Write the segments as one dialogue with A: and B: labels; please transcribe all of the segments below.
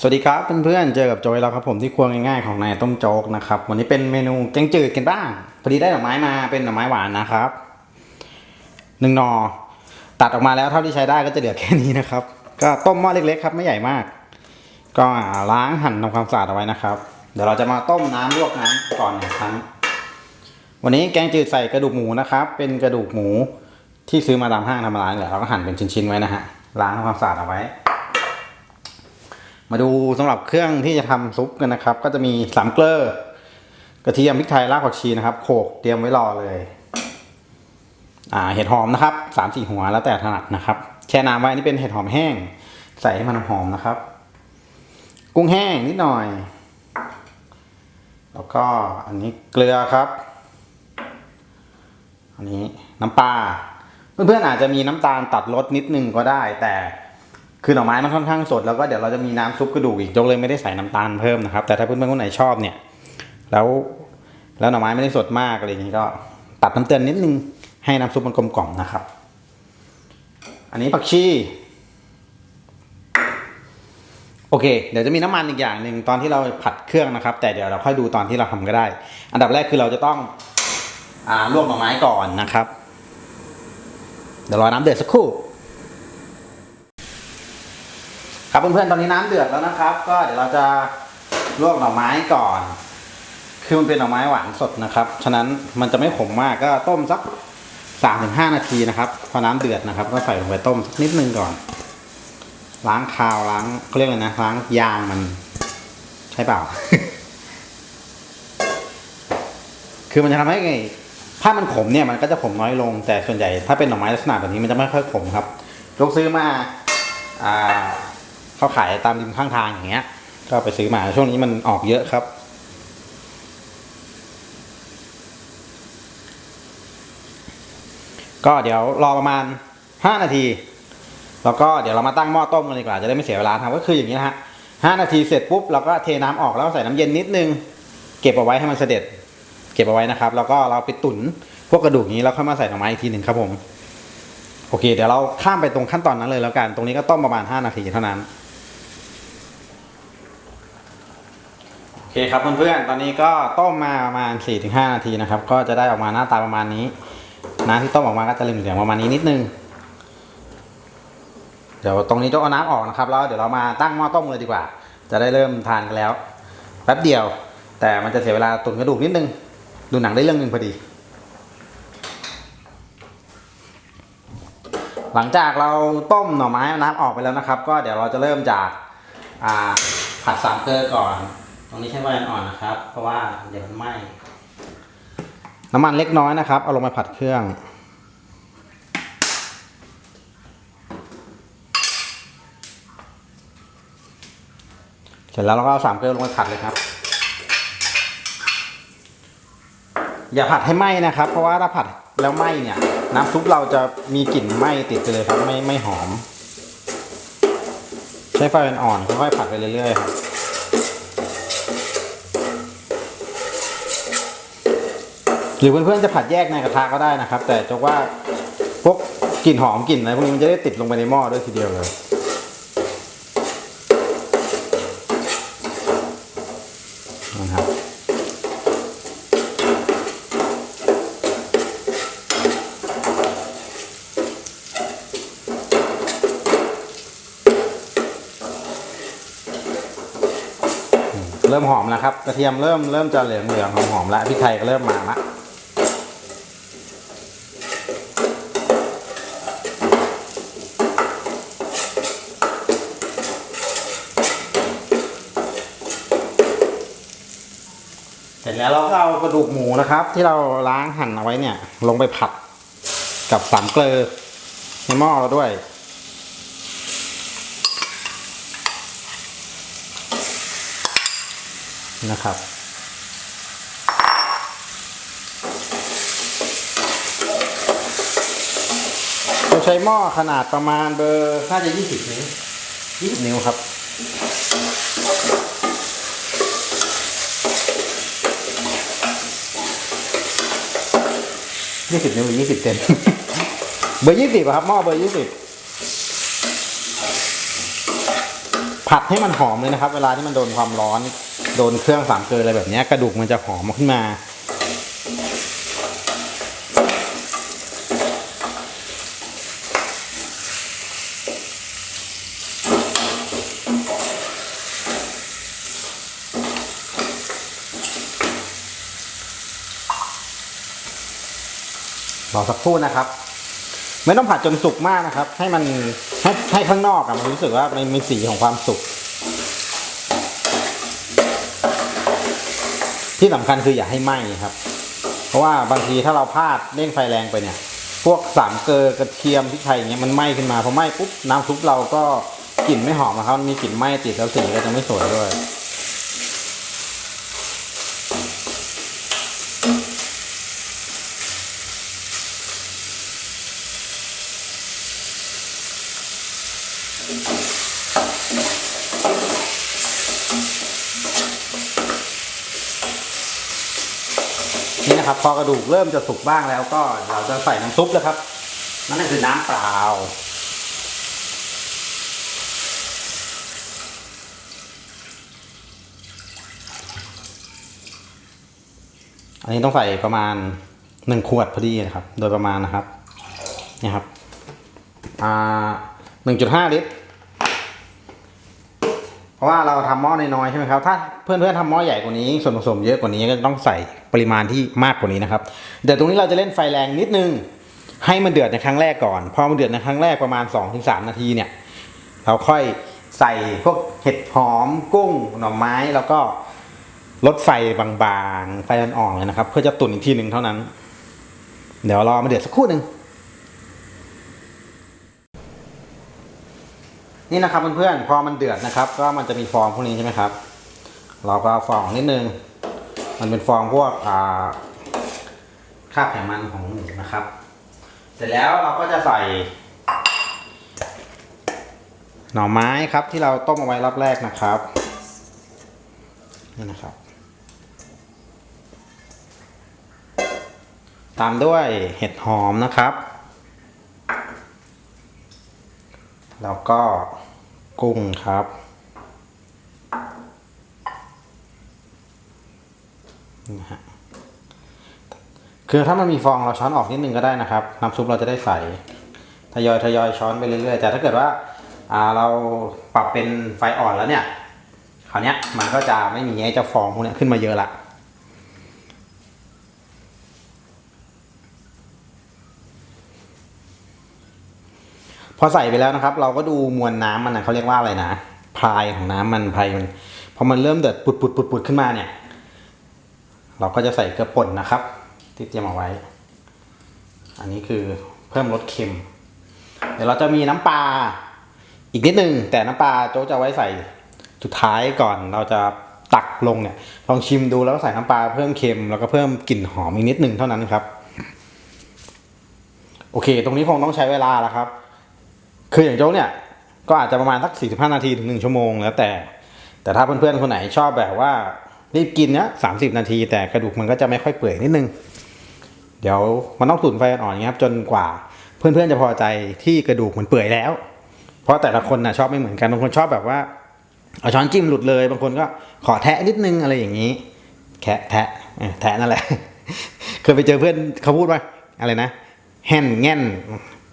A: สวัสดีครับเพื่อนๆเจอกับโจยแล้วครับผมที่ครัวง่ายๆของนายต้มโจ๊กนะครับวันนี้เป็นเมนูแกงจืดกันบ้างพอดีได้ดอกไม้มาเป็นดอกไม้หวานนะครับหนึ่งนอตัดออกมาแล้วเท่าที่ใช้ได้ก็จะเหลือแค่นี้นะครับ ก็ต้มหม้อเล็กๆครับไม่ใหญ่มาก ก็ล้างหั่นทำความสะอาดเอาไว้นะครับ เดี๋ยวเราจะมาต้มน้ำลวกน้ำก่อนหนึ่งครั้ง วันนี้แกงจืดใส่กระดูกหมูนะครับ เป็นกระดูกหมูที่ซื้อมาตามห้างธรรมดาเนี่ยเราก็หั่นเป็นชิ้นๆไว้นะฮะล้างทำความสะอาดเอาไว้ มาดูสำหรับเครื่องที่จะทำซุปกันนะครับ ก็จะมีสามเกลือกระเทียมพริกไทยรากผักชีนะครับโขลกเตรียมไว้รอเลย อ่าเห็ดหอมนะครับสามสี่หัวแล้วแต่ถนัดนะครับ แช่น้ำไว้อันนี่เป็นเห็ดหอมแห้ง ใส่ให้มันหอมนะครับ กุ้งแห้งนิดหน่อย แล้วก็อันนี้เกลือครับ อันนี้น้ำปลาเพื่อนๆอาจจะมีน้ำตาลตัดรสนิดนึงก็ได้แต่ คือหน่อไม้มันค่อนข้างสดแล้วก็เดี๋ยวเราจะมีน้ำซุปกระดูกอีกยกเลยไม่ได้ใส่น้ำตาลเพิ่มนะครับ แต่ถ้าเพื่อนๆคนไหนชอบเนี่ย แล้วแล้วหน่อไม้ไม่ได้สดมากอะไรอย่างนี้ก็ตัดน้ำเตือนนิดนึงให้น้ำซุปมันกลมกล่อมนะครับ อันนี้ผักชีโอเค เดี๋ยวจะมีน้ำมันอีกอย่างหนึ่งตอนที่เราผัดเครื่องนะครับ แต่เดี๋ยวเราค่อยดูตอนที่เราทำก็ได้ อันดับแรกคือเราจะต้องอ่าลวกหน่อไม้ก่อนนะครับ เดี๋ยวรอน้ำเดือดสักครู่ ครับ เพื่อนๆตอนนี้น้ำเดือดแล้วนะครับ ก็เดี๋ยวเราจะลวกหน่อไม้ก่อน คือมันเป็นหน่อไม้หวานสดนะครับ ฉะนั้นมันจะไม่ขมมากก็ต้มสักสามถึงห้านาทีนะครับ พอน้ำเดือดนะครับ ก็ใส่ลงไปต้มสักนิดนึงก่อน ล้างคาวล้างเขาเรียกอะไรนะล้างยางมัน ใช่เปล่า คือมันจะทำให้ไงถ้ามันขมเนี่ยมันก็จะขมน้อยลง แต่ส่วนใหญ่ถ้าเป็นหน่อไม้ลักษณะแบบนี้มันจะไม่ค่อยขมครับยกซื้อมาอ่า เขาขายตามริมข้างทางอย่างเงี้ย ก็ไปซื้อมาช่วงนี้มันออกเยอะครับ ก็เดี๋ยวรอประมาณห้านาที แล้วก็เดี๋ยวเรามาตั้งหม้อต้มกันดีกว่าจะได้ไม่เสียเวลาทำก็คืออย่างนี้นะฮะห้านาทีเสร็จปุ๊บเราก็เทน้ำออกแล้วใส่น้ำเย็นนิดนึง เก็บเอาไว้ให้มันเสด็จ เก็บเอาไว้นะครับ แล้วก็เราไปตุ๋นพวกกระดูกนี้แล้วค่อยมาใส่หน่อไม้อีกทีหนึ่งครับผม โอเค เดี๋ยวเราข้ามไปตรงขั้นตอนนั้นเลยแล้วกัน ตรงนี้ก็ต้มประมาณ 5 นาทีเท่านั้น โอเคครับเพื่อนๆ ตอนนี้ก็ต้มมาประมาณ 4-5 นาทีนะครับ ก็จะได้ออกมาหน้าตาประมาณนี้ น้ำที่ต้มออกมาก็จะเหลืองๆประมาณนี้นิดนึง เดี๋ยวตรงนี้จะเอาน้ำออกนะครับแล้วเดี๋ยวเรามาตั้งหม้อต้มเลยดีกว่า จะได้เริ่มทานกันแล้ว แป๊บเดียว แต่มันจะเสียเวลาตุ๋นกระดูกนิดนึง ดูหนังได้เรื่องหนึ่งพอดี หลังจากเราต้มหน่อไม้น้ำออกไปแล้วนะครับ ก็เดี๋ยวเราจะเริ่มจากผัดสามเกลือก่อน ตรงนี้ใช้ไฟอ่อนนะครับ เพราะว่าเดี๋ยวมันไหม้น้ำมันเล็กน้อยนะครับ เอาลงไปผัดเครื่อง เสร็จแล้วเราก็เอาสามเกลือลงไปผัดเลยครับ อย่าผัดให้ไหม้นะครับ เพราะว่าถ้าผัดแล้วไหม้เนี่ย น้ำซุปเราจะมีกลิ่นไหม้ติดไปเลยครับ ไม่ไม่หอม ใช้ไฟอ่อนๆค่อยๆผัดไปเรื่อยๆครับ หรือเพื่อนๆจะผัดแยกในกระทะก็ได้นะครับ แต่จกว่าพวกกลิ่นหอมกลิ่นอะไรพวกนี้มันจะได้ติดลงไปในหม้อด้วยทีเดียวเลยนะครับเริ่มหอมแล้วครับกระเทียมเริ่มเริ่มจะเหลืองเหลืองหอมหอมแล้วพริกไทยก็เริ่มมาละ จแล้วเราก็เอากระดูกหมูนะครับ ที่เราล้างหั่นเอาไว้เนี่ย ลงไปผัดกับสามเกลือในหม้อเราด้วย นะครับจะใช้หม้อขนาดประมาณเบอร์น่าจะ20 นิ้ว20นิ้วครับ ยี่สิบนิ้วหรือ20เซนเบอร์ยี่สิบครับหม้อเบอร์ยี่สิบผัดให้มันหอมเลยนะครับ เวลาที่มันโดนความร้อน โดนเครื่องสามเกลืออะไรแบบนี้กระดูกมันจะหอมขึ้นมา รอสักครู่นะครับ ไม่ต้องผัดจนสุกมากนะครับ ให้มันให้ให้ข้างนอกอะมันรู้สึกว่ามันมีสีของความสุก ที่สำคัญคืออย่าให้ไหม้ครับ เพราะว่าบางทีถ้าเราพลาดเร่งไฟแรงไปเนี่ย พวกสามเกลือกระเทียมพริกไทยอย่างเงี้ยมันไหม้ขึ้นมาพอไหม้ปุ๊บน้ำซุปเราก็กลิ่นไม่หอมนะครับมีกลิ่นไหม้ติดแล้วสีก็จะไม่สวยด้วย นะครับ พอกระดูกเริ่มจะสุกบ้างแล้วก็เราจะใส่น้ำซุปแล้วครับ นั่นก็คือน้ำเปล่า อันนี้ต้องใส่ประมาณหนึ่งขวดพอดีนะครับ โดยประมาณนะครับนี่ครับอ่าหนึ่งจุดห้าลิตร เพราะว่าเราทำหม้อน้อยๆใช่ไหมครับ ถ้าเพื่อนๆทำหม้อใหญ่กว่านี้ ส่วนผสมเยอะกว่านี้ก็ต้องใส่ปริมาณที่มากกว่านี้นะครับเดี๋ยวตรงนี้เราจะเล่นไฟแรงนิดนึง ให้มันเดือดในครั้งแรกก่อน พอมันเดือดในครั้งแรกประมาณ 2-3 นาทีเนี่ย เราค่อยใส่พวกเห็ดหอมกุ้งหน่อไม้แล้วก็ลดไฟบางๆ ไฟอ่อนๆเลยนะครับ เพื่อจะตุ๋นอีกทีหนึ่งเท่านั้น เดี๋ยวรอมาเดือดสักครู่หนึ่ง นี่นะครับเพื่อนๆพอมันเดือดนะครับ ก็มันจะมีฟองพวกนี้ใช่ไหมครับ เราก็เอาฟองนิดนึง มันเป็นฟองพวกอ่าคราบไขมันของหมูนะครับ เสร็จแล้วเราก็จะใส่ หน่อไม้ครับที่เราต้มเอาไว้รอบแรกนะครับนี่นะครับ ตามด้วยเห็ดหอมนะครับ แล้วก็กุ้งครับนะฮะคือถ้ามันมีฟองเราช้อนออกนิดนึงก็ได้นะครับ น้ำซุปเราจะได้ใส่ทยอยทยอยช้อนไปเรื่อยๆแต่ถ้าเกิดว่าาเราปรับเป็นไฟอ่อนแล้วเนี่ยคราวเนี้ยมันก็จะไม่มีไอ้เจ้าฟองพวกนี้ขึ้นมาเยอะละ พอใส่ไปแล้วนะครับ เราก็ดูมวลน้ำมันนะเขาเรียกว่าอะไรนะพายของน้ำมันพายมันพอมันเริ่มเดือดปุดปุดปุดปุดขึ้นมาเนี่ย เราก็จะใส่เกลือป่นนะครับ ที่เตรียมเอาไว้ อันนี้คือเพิ่มรสเค็ม เดี๋ยวเราจะมีน้ำปลาอีกนิดนึงแต่น้ำปลาโจ๊กจะไว้ใส่สุดท้ายก่อนเราจะตักลงเนี่ย ลองชิมดูแล้วก็ใส่น้ำปลาเพิ่มเค็มแล้วก็เพิ่มกลิ่นหอมอีกนิดนึงเท่านั้นครับ โอเค ตรงนี้คงต้องใช้เวลาแล้วครับ คืออย่างโจ๊กเนี่ยก็อาจจะประมาณสัก 45 นาทีถึง 1 ชั่วโมงแล้วแต่ แต่ถ้าเพื่อนๆคนไหนชอบแบบว่ารีบกินเนี้ย30นาที แต่กระดูกมันก็จะไม่ค่อยเปื่อยนิดนึง เดี๋ยวมันต้องตุ๋นไฟอ่อนๆอย่างนี้ครับจนกว่าเพื่อนๆจะพอใจที่กระดูกมันเปื่อยแล้ว เพราะแต่ละคนนะชอบไม่เหมือนกันบางคนชอบแบบว่าเอาช้อนจิ้มหลุดเลยบางคนก็ขอแทะนิดนึงอะไรอย่างนี้ แคะแทะแทะนั่นแหละ เคยไปเจอเพื่อนเขาพูดว่าอะไรนะ แห่นแง่น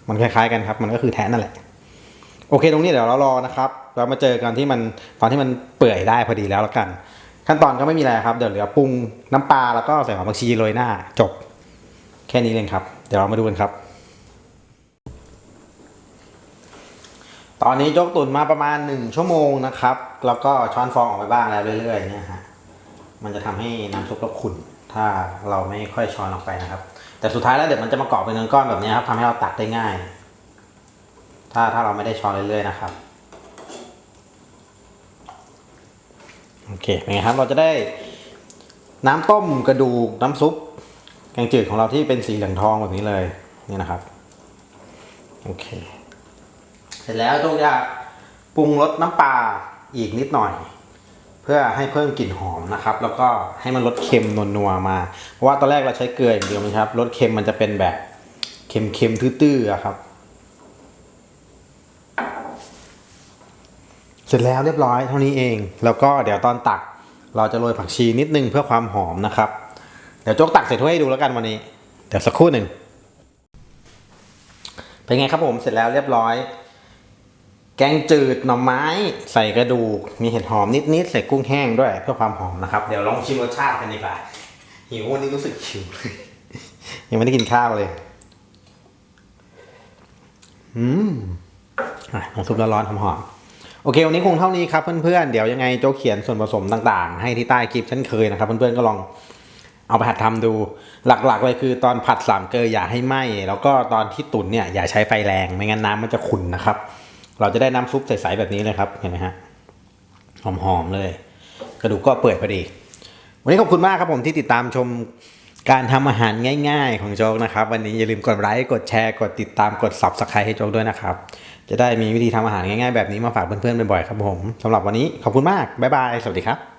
A: มันคล้ายๆกันครับ มันก็คือแทะนั่นแหละ โอเคตรงนี้เดี๋ยวเรารอนะครับเรามาเจอกันที่มันตอนที่มันเปื่อยได้พอดีแล้วละกัน ขั้นตอนก็ไม่มีอะไรครับเดี๋ยวเหลือปรุงน้ำปลาแล้วก็ใส่หอมผักชีโรยหน้าจบ แค่นี้เองครับ เดี๋ยวเรามาดูกันครับ ตอนนี้ยกตุ๋นมาประมาณหนึ่งชั่วโมงนะครับ แล้วก็ช้อนฟองออกไปบ้างแล้วเรื่อยๆเนี่ยฮะมันจะทำให้น้ำซุปเราขุ่นถ้าเราไม่ค่อยช้อนออกไปนะครับ แต่สุดท้ายแล้วเดี๋ยวมันจะมาเกาะเป็นก้อนแบบนี้ครับทำให้เราตักได้ง่าย ถ้าถ้าเราไม่ได้ช้อนเรื่อยๆนะครับโอเคเป็นไงครับเราจะได้น้ำต้มกระดูกน้ำซุปแกงจืดของเราที่เป็นสีเหลืองทองแบบนี้เลยนี่นะครับโอเค เสร็จแล้วต้องจะปรุงรสน้ำปลาอีกนิดหน่อย เพื่อให้เพิ่มกลิ่นหอมนะครับ แล้วก็ให้มันลดเค็มนัวๆมาเพราะว่าตอนแรกเราใช้เกลืออย่างเดียวนะครับรสเค็มมันจะเป็นแบบเค็มๆตื้อๆครับ เสร็จแล้วเรียบร้อยเท่านี้เอง แล้วก็เดี๋ยวตอนตักเราจะโรยผักชีนิดนึงเพื่อความหอมนะครับ เดี๋ยวโจ๊กตักใส่ถ้วยให้ดูแล้วกันวันนี้ เดี๋ยวสักครู่หนึ่ง เป็นไงครับผมเสร็จแล้วเรียบร้อย แกงจืดหน่อไม้ ใส่กระดูก มีเห็ดหอมนิดๆใส่กุ้งแห้งด้วยเพื่อความหอมนะครับ เดี๋ยวลองชิมรสชาติกันดีกว่าหิววันนี้รู้สึกหิวยังไม่ได้กินข้าวเลยอืมอะน้ำซุปร้อนๆหอมๆ โอเค วันนี้คงเท่านี้ครับเพื่อนๆ เดี๋ยวยังไงโจเขียนส่วนผสมต่างๆ ให้ที่ใต้คลิปเช่นเคยนะครับ เพื่อนๆ ก็ลองเอาไปหัดทำดู หลักๆเลยคือตอนผัดสามเกลืออย่าให้ไหม้แล้วก็ตอนที่ตุ๋นเนี่ยอย่าใช้ไฟแรงไม่งั้นน้ำมันจะขุ่นนะครับ เราจะได้น้ำซุปใสๆแบบนี้เลยครับเห็นไหมฮะหอมๆเลย กระดูกก็เปื่อยพอดี วันนี้ขอบคุณมากครับผมที่ติดตามชมการทำอาหารง่าย ๆ ของโจ๊กนะครับ วันนี้อย่าลืมกดไลค์กดแชร์กดติดตามกด subscribe ให้โจ๊กด้วยนะครับ จะได้มีวิธีทำอาหารง่ายๆแบบนี้มาฝากเพื่อนๆบ่อยๆครับผมสำหรับวันนี้ขอบคุณมากบ๊ายบายสวัสดีครับ